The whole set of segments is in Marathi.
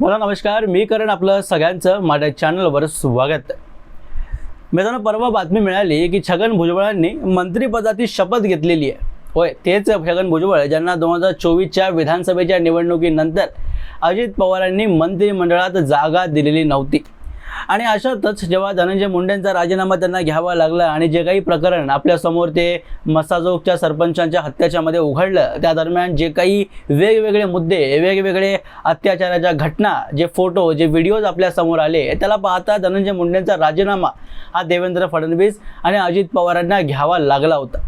मला नमस्कार. मी करण आपलं सगळ्यांचं माझ्या चॅनलवर स्वागत. मित्रांनो परवा बातमी मिळाली की छगन भुजबळांनी मंत्रिपदाची शपथ घेतलेली आहे. होय तेच छगन भुजबळ ज्यांना दोन हजार चोवीसच्या विधानसभेच्या निवडणुकीनंतर अजित पवारांनी मंत्रिमंडळात जागा दिलेली नव्हती. आणि अशातच जेव्हा धनंजय मुंडेंचा राजीनामा त्यांना घ्यावा लागला आणि जे काही प्रकरण आपल्यासमोर ते मसाजोगच्या सरपंचांच्या हत्याच्यामध्ये उघडलं त्या दरम्यान जे काही वेगवेगळे मुद्दे वेगवेगळे अत्याचाराच्या घटना जे फोटो जे व्हिडिओज आपल्यासमोर आले त्याला पाहता धनंजय मुंडेंचा राजीनामा हा देवेंद्र फडणवीस आणि अजित पवारांना घ्यावा लागला होता.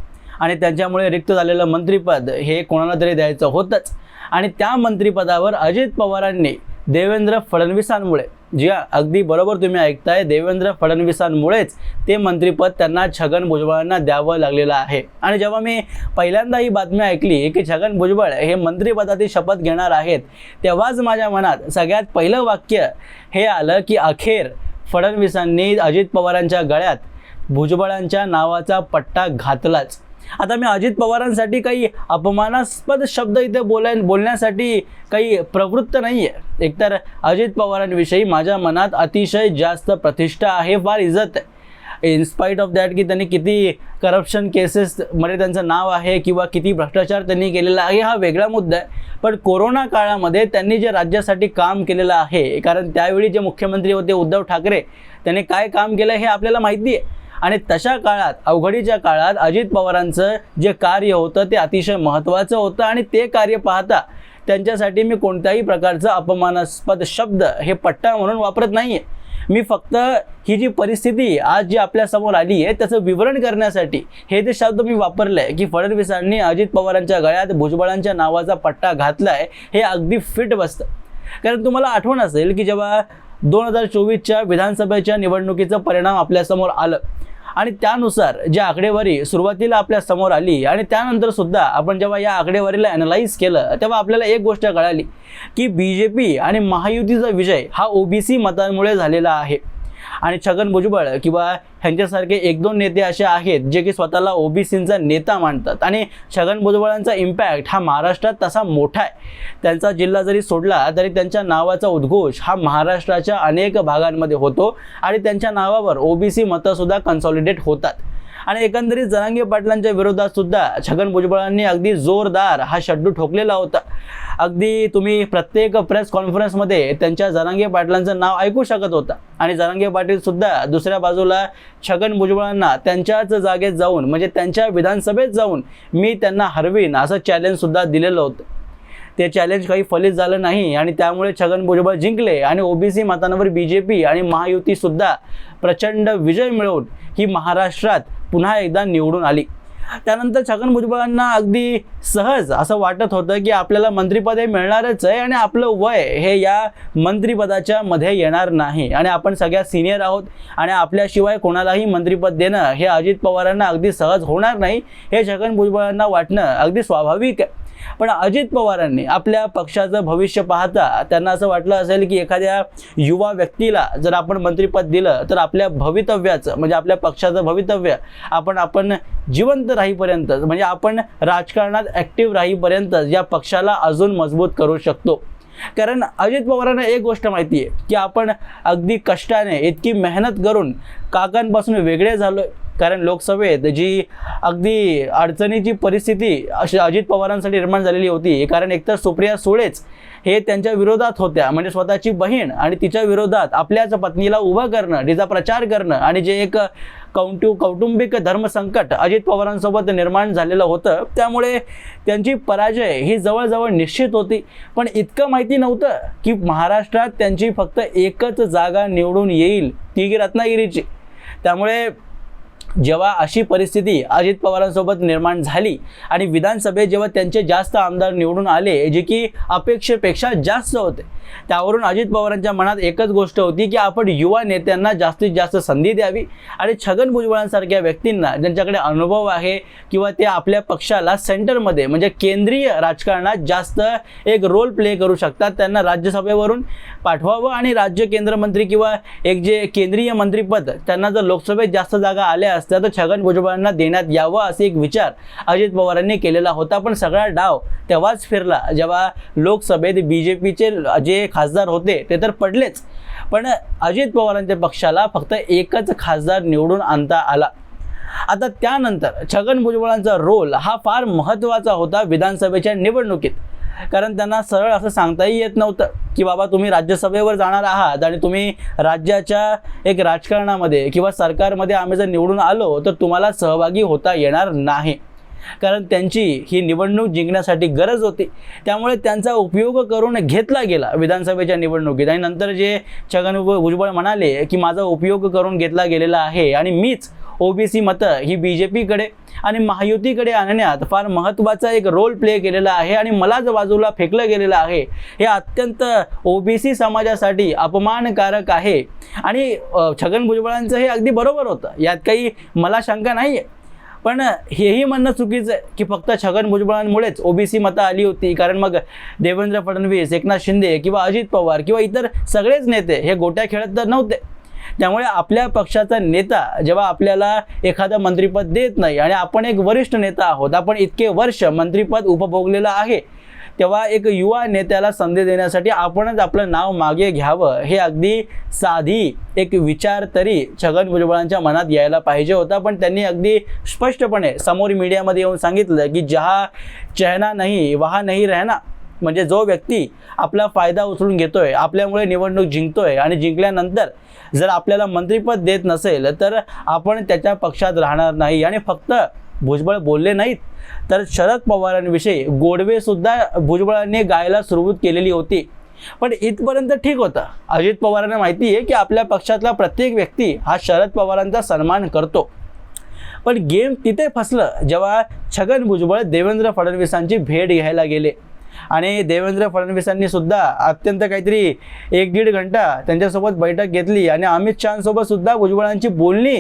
आणि त्यांच्यामुळे रिक्त झालेलं मंत्रिपद हे कोणाला तरी द्यायचं होतंच. आणि त्या मंत्रिपदावर अजित पवारांनी देवेंद्र फडणवीसांमुळे जी हा, अगदी बरोबर तुम्ही ऐकताय. देवेंद्र फडणवीसांमुळेच ते मंत्रिपद त्यांना छगन भुजबळांना द्यावं लागलेलं आहे. आणि जेव्हा मी पहिल्यांदा ही बातमी ऐकली की छगन भुजबळ हे मंत्रिपदाची शपथ घेणार आहेत तेव्हाच माझ्या मनात सगळ्यात पहिलं वाक्य हे आलं की अखेर फडणवीसांनी अजित पवारांच्या गळ्यात भुजबळांच्या नावाचा पट्टा घातलाच. आता मी अजित पवारांसाठी काही अपमानास्पद शब्द इथे बोलाय बोलण्यासाठी काही प्रवृत्त नाही आहे एकतर अजित पवारांविषयी माझ्या मनात अतिशय जास्त प्रतिष्ठा आहे फार इज्जत आहे. इन्स्पाईट ऑफ दॅट की त्यांनी किती करप्शन केसेसमध्ये त्यांचं नाव आहे किंवा किती भ्रष्टाचार त्यांनी केलेला आहे हा वेगळा मुद्दा आहे. पण कोरोना काळामध्ये त्यांनी जे राज्यासाठी काम केलेलं आहे कारण त्यावेळी जे मुख्यमंत्री होते उद्धव ठाकरे त्यांनी काय काम केलं हे आपल्याला माहिती आहे. आणि तशा काळात अवघडीच्या काळात अजित पवारांचं जे कार्य होतं ते अतिशय महत्त्वाचं होतं आणि ते कार्य पाहता त्यांच्यासाठी मी कोणत्याही प्रकारचा अपमानास्पद शब्द हे पट्टा म्हणून वापरत नाही आहे मी फक्त ही जी परिस्थिती आज जी आपल्यासमोर आली आहे त्याचं विवरण करण्यासाठी हे ते शब्द मी वापरले आहे की फडणवीसांनी अजित पवारांच्या गळ्यात भुजबळांच्या नावाचा पट्टा घातला आहे हे अगदी फिट बसतं. कारण तुम्हाला आठवण असेल की जेव्हा दोन हजार चोवीसच्या विधानसभेच्या निवडणुकीचं परिणाम आपल्यासमोर आलं आणि त्यानुसार जी आकडेवारी सुरुवातीला आपल्यासमोर आली आणि त्यानंतर सुद्धा आपण जेव्हा या आकडेवारीला अनालाइज केलं तेव्हा आपल्याला एक गोष्ट कळाली की बी जे पी आणि महायुतीचा विजय हा ओबीसी मतांमुळे झालेला आहे. आणि छगन भुजबळ किंवा ह्यांच्यासारखे एक दोन नेते असे आहेत जे की स्वतःला ओबीसींचा नेता मानतात. आणि छगन भुजबळांचा इम्पॅक्ट हा महाराष्ट्रात तसा मोठा आहे. त्यांचा जिल्हा जरी सोडला तरी त्यांच्या नावाचा उद्घोष हा महाराष्ट्राच्या अनेक भागांमध्ये होतो आणि त्यांच्या नावावर ओबीसी मतंसुद्धा कन्सॉलिडेट होतात. आणि एकंदरीत जनांगी पाटलांच्या विरोधात सुद्धा छगन भुजबळांनी अगदी जोरदार हा शड्डू ठोकलेला होता. अगदी तुम्ही प्रत्येक प्रेस कॉन्फरन्समध्ये त्यांच्या जनांगी पाटलांचं नाव ऐकू शकत होता. आणि जनांगी पाटील सुद्धा दुसऱ्या बाजूला छगन भुजबळांना त्यांच्याच जागेत जाऊन म्हणजे त्यांच्या विधानसभेत जाऊन मी त्यांना हरवीन असं चॅलेंज सुद्धा दिलेलं होतं. ते चॅलेंज काही फलित झालं नाही आणि त्यामुळे छगन भुजबळ जिंकले आणि ओबीसी मतांवर बी जे पी आणि महायुतीसुद्धा प्रचंड विजय मिळवून ही महाराष्ट्रात पुन्हा एकदा निवडून आली. त्यानंतर छगन भुजबळांना अगदी सहज असं वाटत होतं की आपल्याला मंत्रिपद हे मिळणारच आहे आणि आपलं वय हे या मंत्रिपदाच्या मध्ये येणार नाही. आणि आपण सगळ्या सिनियर आहोत आणि आपल्याशिवाय कोणालाही मंत्रिपद देणं हे अजित पवारांना अगदी सहज होणार नाही. हे छगन भुजबळांना वाटणं अगदी स्वाभाविक आहे. पण अजित पवारांनी आपल्या पक्षाचं भविष्य पाहता त्यांना असं वाटलं असेल की एखाद्या युवा व्यक्तीला जर आपण मंत्रिपद दिलं तर आपल्या भवितव्याचं म्हणजे आपल्या पक्षाचं भवितव्य आपण आपण जिवंत राहीपर्यंत म्हणजे आपण राजकारणात ॲक्टिव्ह राहीपर्यंत या पक्षाला अजून मजबूत करू शकतो. कारण अजित पवारांना एक गोष्ट माहिती आहे की आपण अगदी कष्टाने इतकी मेहनत करून काकांपासून वेगळे झालो कारण लोकसभेत जी अगदी अडचणीची परिस्थिती अशी अजित पवारांसाठी निर्माण झालेली होती कारण एकतर सुप्रिया सुळेच हे त्यांच्या विरोधात होत्या म्हणजे स्वतःची बहीण आणि तिच्या विरोधात आपल्याच पत्नीला उभं करणं तिचा प्रचार करणं आणि जे एक कौटु कौटुंबिक धर्मसंकट अजित पवारांसोबत निर्माण झालेलं होतं त्यामुळे त्यांची पराजय ही जवळजवळ निश्चित होती. पण इतकं माहिती नव्हतं की महाराष्ट्रात त्यांची फक्त एकच जागा निवडून येईल ती रत्नागिरीची. त्यामुळे जेव्हा अशी परिस्थिती अजित पवारांसोबत निर्माण झाली आणि विधानसभेत जेव्हा त्यांचे जास्त आमदार निवडून आले जे की अपेक्षेपेक्षा जास्त होते त्यावरून अजित पवारांच्या मनात एकच गोष्ट होती की आपण युवा नेत्यांना जास्तीत जास्त संधी द्यावी आणि छगन भुजबळांसारख्या व्यक्तींना ज्यांच्याकडे अनुभव आहे किंवा ते आपल्या पक्षाला सेंटरमध्ये म्हणजे केंद्रीय राजकारणात जास्त एक रोल प्ले करू शकतात त्यांना राज्यसभेवरून पाठवावं आणि राज्य केंद्रमंत्री किंवा एक जे केंद्रीय मंत्रीपद त्यांना जर लोकसभेत जास्त जागा आल्या असतील तर छगन भुजबळांना देण्यात यावं असे एक विचार अजित पवारांनी केलेला होता. पण सगळा डाव तेव्हाच फिरला. जेव्हा लोकसभेत बी जे पीचे जे खासदार होते ते तर पडलेच. पण अजित पवारांच्या पक्षाला फक्त एकच खासदार निवडून आणता आला. आता त्यानंतर छगन भुजबळांचा रोल हा फार महत्त्वाचा होता विधानसभेच्या निवडणुकीत. कारण त्यांना सरळ असं सांगताही येत नव्हतं की बाबा तुम्ही राज्यसभेवर जाणार आहात आणि तुम्ही राज्याच्या एक राजकारणामध्ये किंवा सरकारमध्ये आम्ही जर निवडून आलो तर तुम्हाला सहभागी होता येणार नाही. कारण त्यांची ही निवडणूक जिंकण्यासाठी गरज होती. त्यामुळे त्यांचा उपयोग करून घेतला गेला विधानसभेच्या निवडणुकीत. आणि नंतर जे छगन भुजबळ म्हणाले की माझा उपयोग करून घेतला गेलेला आहे आणि मीच ओबीसी मतं ही बी जे पीकडे आणि महायुतीकडे आणण्यात फार महत्त्वाचा एक रोल प्ले केलेला आहे आणि मलाच बाजूला फेकलं गेलेलं आहे हे अत्यंत ओबीसी समाजासाठी अपमानकारक आहे. आणि छगन भुजबळांचं हे अगदी बरोबर होतं. यात काही मला शंका नाही आहे पण हेही म्हणणं चुकीचं आहे की फक्त छगन भुजबळांमुळेच ओबीसी मतं आली होती. कारण मग देवेंद्र फडणवीस एकनाथ शिंदे किंवा अजित पवार किंवा इतर सगळेच नेते हे गोट्या खेळत तर नव्हते. त्यामुळे आपल्या पक्षाचा नेता जेव्हा आपल्याला एखादं मंत्रिपद देत नाही आणि आपण एक वरिष्ठ नेता आहोत आपण इतके वर्ष मंत्रिपद उपभोगलेलं आहे तेव्हा एक युवा नेत्याला संधी देण्यासाठी आपणच आपलं नाव मागे घ्यावं हे अगदी साधी एक विचार तरी छगन भुजबळांच्या मनात यायला पाहिजे होता. पण त्यांनी अगदी स्पष्टपणे समोर मीडियामध्ये येऊन सांगितलं की जहा चहना नाही वहा नाही रहना. म्हणजे जो व्यक्ती आपला फायदा उचलून घेतोय आपल्यामुळे निवडणूक जिंकतोय आणि जिंकल्यानंतर जर आपल्याला मंत्रिपद देत नसेल तर आपण त्याच्या पक्षात राहणार नाही. आणि फक्त भुजबळ बोलले नाहीत तर शरद पवारांविषयी गोडवेसुद्धा भुजबळांनी गायला सुरुवात केलेली होती. पण इथपर्यंत ठीक होतं. अजित पवारांना माहिती आहे की आपल्या पक्षातला प्रत्येक व्यक्ती हा शरद पवारांचा सन्मान करतो. पण गेम तिथे फसलं जेव्हा छगन भुजबळ देवेंद्र फडणवीसांची भेट घ्यायला गेले. आणि देवेंद्र फडणवीसांनी सुद्धा अत्यंत काहीतरी एक दीड घंटा त्यांच्यासोबत बैठक घेतली आणि अमित शहासोबत सुद्धा भुजबळांची बोलणी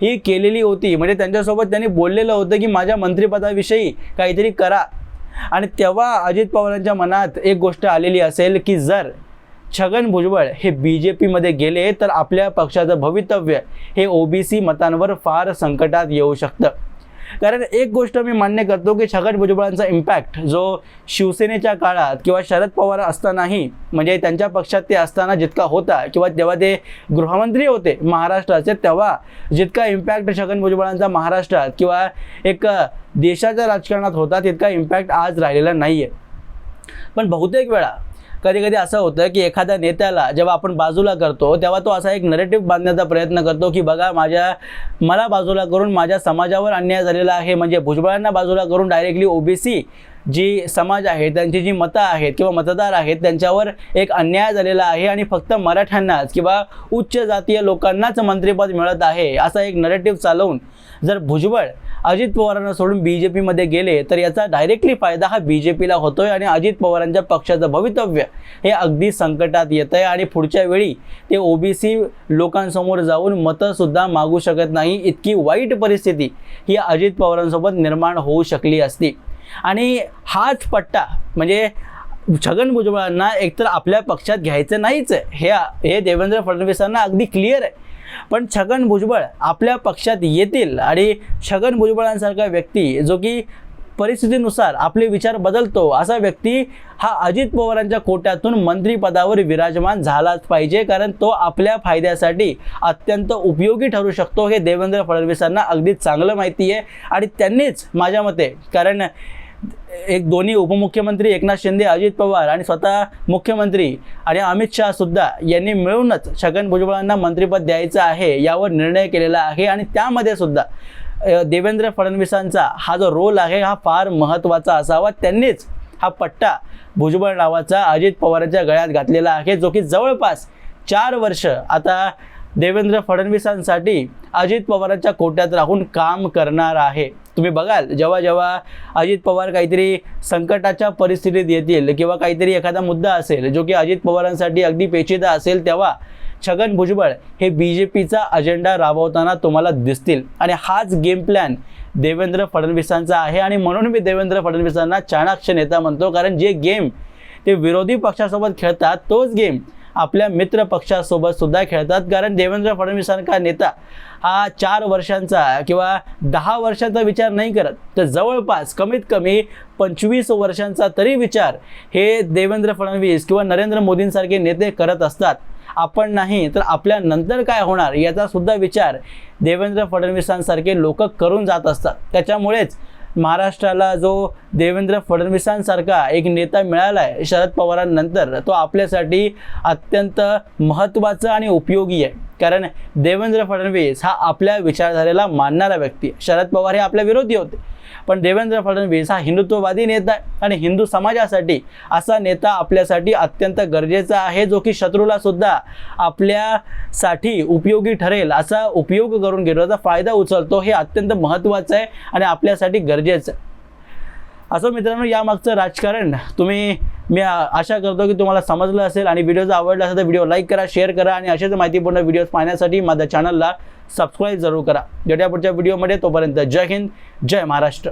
ही केलेली होती. म्हणजे त्यांच्यासोबत त्यांनी बोललेलं होतं की माझ्या मंत्रिपदाविषयी काहीतरी करा. आणि तेव्हा अजित पवारांच्या मनात एक गोष्ट आलेली असेल की जर छगन भुजबळ हे बी जे पीमध्ये गेले तर आपल्या पक्षाचं भवितव्य हे ओबीसी मतांवर फार संकटात येऊ शकतं. कारण एक गोष्ट मी मान्य करतो की छगन भुजबळांचा इम्पॅक्ट जो शिवसेनेच्या काळात किंवा शरद पवार असतानाही म्हणजे त्यांच्या पक्षात ते असताना जितका होता किंवा तेव्हा ते गृहमंत्री होते महाराष्ट्राचे तेव्हा जितका इम्पॅक्ट छगन भुजबळांचा महाराष्ट्रात किंवा एक देशाच्या राजकारणात होता तितका इम्पॅक्ट आज राहिलेला नाही आहे पण बहुतेक वेळा कधी कधी असं होतं की एखाद्या नेत्याला जेव्हा आपण बाजूला करतो तेव्हा तो असा एक नरेटिव्ह बांधण्याचा प्रयत्न करतो की बघा माझ्या मला बाजूला करून माझ्या समाजावर अन्याय झालेला आहे. म्हणजे भुजबळांना बाजूला करून डायरेक्टली ओबीसी जी समाज आहे त्यांची जी मतं आहेत किंवा मतदार आहेत त्यांच्यावर एक अन्याय झालेला आहे आणि फक्त मराठ्यांनाच किंवा उच्च जातीय लोकांनाच मंत्रिपद मिळत आहे असा एक नरेटिव्ह चालवून जर भुजबळ अजित पवारांना सोडून बी जे पीमध्ये गेले तर याचा डायरेक्टली फायदा हा बी जे पीला होतोय आणि अजित पवारांच्या पक्षाचं भवितव्य हे अगदी संकटात येतं आहे आणि पुढच्या वेळी ते ओबीसी लोकांसमोर जाऊन मतंसुद्धा मागू शकत नाही. इतकी वाईट परिस्थिती ही अजित पवारांसोबत निर्माण होऊ शकली असती. आणि हाच पट्टा म्हणजे छगन भुजबळांना एकतर आपल्या पक्षात घ्यायचं नाहीच आहे. हे हे देवेंद्र फडणवीसांना अगदी क्लिअर आहे. पण छगन भुजबळ आपल्या पक्षात येतील आणि छगन भुजबळांसारखा व्यक्ती जो की परिस्थितीनुसार आपले विचार बदलतो असा व्यक्ती हा अजित पवारांच्या कोट्यातून मंत्रिपदावर विराजमान झालाच पाहिजे कारण तो आपल्या फायद्यासाठी अत्यंत उपयोगी ठरू शकतो हे देवेंद्र फडणवीसांना अगदी चांगलं माहिती आहे. आणि त्यांनीच माझ्या मते कारण एक दोन्ही उपमुख्यमंत्री एकनाथ शिंदे अजित पवार आणि स्वतः मुख्यमंत्री आणि अमित शहा सुद्धा यांनी मिळूनच छगन भुजबळांना मंत्रिपद द्यायचं आहे यावर निर्णय केलेला आहे. आणि त्यामध्ये सुद्धा देवेंद्र फडणवीसांचा हा जो रोल आहे हा फार महत्त्वाचा असावा. त्यांनीच हा पट्टा भुजबळ नावाचा अजित पवारांच्या गळ्यात घातलेला आहे जो की जवळपास चार वर्ष आता देवेंद्र फडणवीसांसाठी अजित पवारांच्या कोट्यात राहून काम करणार आहे. तुम्ही बघाल जेव्हा जेव्हा अजित पवार काहीतरी संकटाच्या परिस्थितीत येतील किंवा काहीतरी एखादा मुद्दा असेल जो की अजित पवारांसाठी अगदी पेचीदा असेल तेव्हा छगन भुजबळ हे बी जे पीचा अजेंडा राबवताना तुम्हाला दिसतील. आणि हाच गेम प्लॅन देवेंद्र फडणवीसांचा आहे आणि म्हणून मी देवेंद्र फडणवीसांना चाणाक्ष नेता म्हणतो कारण जे गेम ते विरोधी पक्षासोबत खेळतात तोच गेम आपल्या मित्र पक्षासोबत सुद्धा खेळतात. कारण देवेंद्र फडणवीसांचा नेता हा चार वर्षांचा किंवा दहा वर्षांचा विचार नाही करत. तर जवळपास कमीत कमी पंचवीस वर्षांचा तरी विचार हे देवेंद्र फडणवीस किंवा नरेंद्र मोदींसारखे नेते करत असतात. आपण नाही तर आपल्या नंतर काय होणार याचा सुद्धा विचार देवेंद्र फडणवीसांसारखे लोक करून जात असतात. त्याच्यामुळेच महाराष्ट्राला जो देवेंद्र फडणवीसांसारखा एक नेता मिळाला आहे शरद पवारांनंतर तो आपल्यासाठी अत्यंत महत्त्वाचा आणि उपयोगी आहे. कारण देवेंद्र फडणवीस हा आपल्या विचारधारेला मानणारा व्यक्ती शरद पवार हे आपल्या विरोधी होते. पण देवेंद्र फडणवीस हा हिंदुत्ववादी नेता आहे आणि हिंदू समाजासाठी असा नेता आपल्यासाठी अत्यंत गरजेचा आहे जो की शत्रूला सुद्धा आपल्यासाठी उपयोगी ठरेल असा उपयोग करून घेतो फायदा उचलतो हे अत्यंत महत्त्वाचं आहे आणि आपल्यासाठी गरजेचं आहे. असं मित्रांनो यामागचं राजकारण तुम्ही मी आशा करतो की तुम्हाला समजलं असेल आणि व्हिडिओ जर आवडला असेल तर व्हिडिओ लाईक करा शेअर करा आणि असेच माहितीपूर्ण व्हिडिओज पाहण्यासाठी माझ्या चॅनलला सबस्क्राईब जरूर करा. भेटूया पुढच्या व्हिडिओमध्ये तोपर्यंत जय हिंद जय महाराष्ट्र.